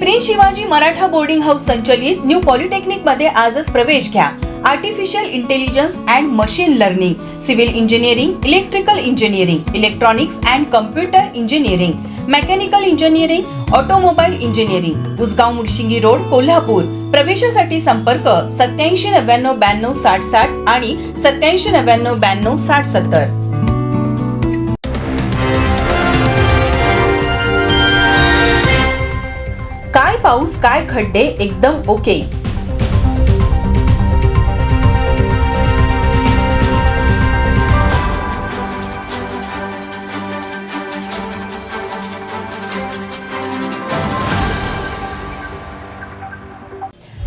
Prince Shivaji Maratha boarding house संचलित new पॉलिटेक्निकमध्ये आजच प्रवेश घ्या. Artificial intelligence and machine learning civil engineering electrical engineering electronics and computer engineering mechanical engineering automobile engineering Usgaon Mudshingi road Kolhapur. प्रवेशासाठी संपर्क सत्याऐंशी नव्याण्णव ब्याण्णव साठ साठ आणि सत्याऐंशी नव्याण्णव ब्याण्णव साठ सत्तर. पाऊस काय खड्डे एकदम ओके.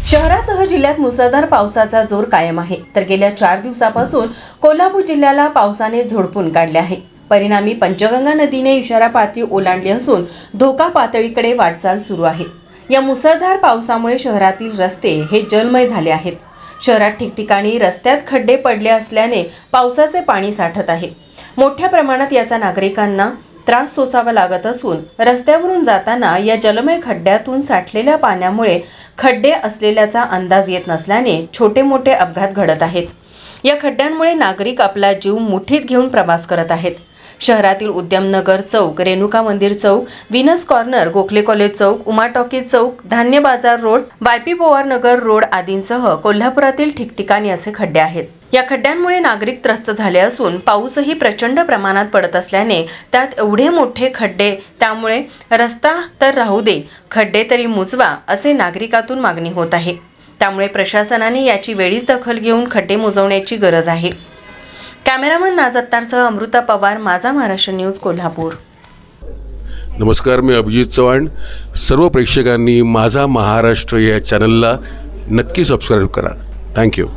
शहरासह जिल्ह्यात मुसळधार पावसाचा जोर कायम आहे. तर गेल्या चार दिवसापासून कोल्हापूर जिल्ह्याला पावसाने झोडपून काढले आहे. परिणामी पंचगंगा नदीने इशारा पातळी ओलांडली असून धोका पातळीकडे वाटचाल सुरू आहे. या मुसळधार पावसामुळे शहरातील रस्ते हे जलमय झाले आहेत. शहरात ठिकठिकाणी रस्त्यात खड्डे पडले असल्याने पावसाचे पाणी साठत आहे. मोठ्या प्रमाणात याचा नागरिकांना त्रास सोसावा लागत असून रस्त्यावरून जाताना या जलमय खड्ड्यातून साठलेल्या पाण्यामुळे खड्डे असलेल्याचा अंदाज येत नसल्याने छोटे मोठे अपघात घडत आहेत. या खड्ड्यांमुळे नागरिक आपला जीव मुठीत घेऊन प्रवास करत आहेत. शहरातील उद्यमनगर चौक रेणुका मंदिर चौक विनस कॉर्नर गोखले कॉलेज चौक उमा टॉकीज चौक धान्य बाजार road YP Powar Nagar road आदींसह कोल्हापुरातील ठिकठिकाणी असे खड्डे आहेत. या खड्ड्यांमुळे नागरिक त्रस्त झाले असून पाऊसही प्रचंड प्रमाणात पडत असल्याने त्यात एवढे मोठे खड्डे त्यामुळे रस्ता तर राहू दे खड्डे तरी मुजवा असे नागरिकातून मागणी होत आहे. त्यामुळे प्रशासनाने याची वेळीच दखल घेऊन खड्डे मुजवण्याची गरज आहे. कॅमेरामन नाजत्तारसह अमृता पवार माझा महाराष्ट्र न्यूज कोल्हापूर. नमस्कार मी अभिजित चव्हाण. सर्व प्रेक्षकांनी माझा महाराष्ट्र या चॅनलला नक्की सबस्क्राईब करा. थँक्यू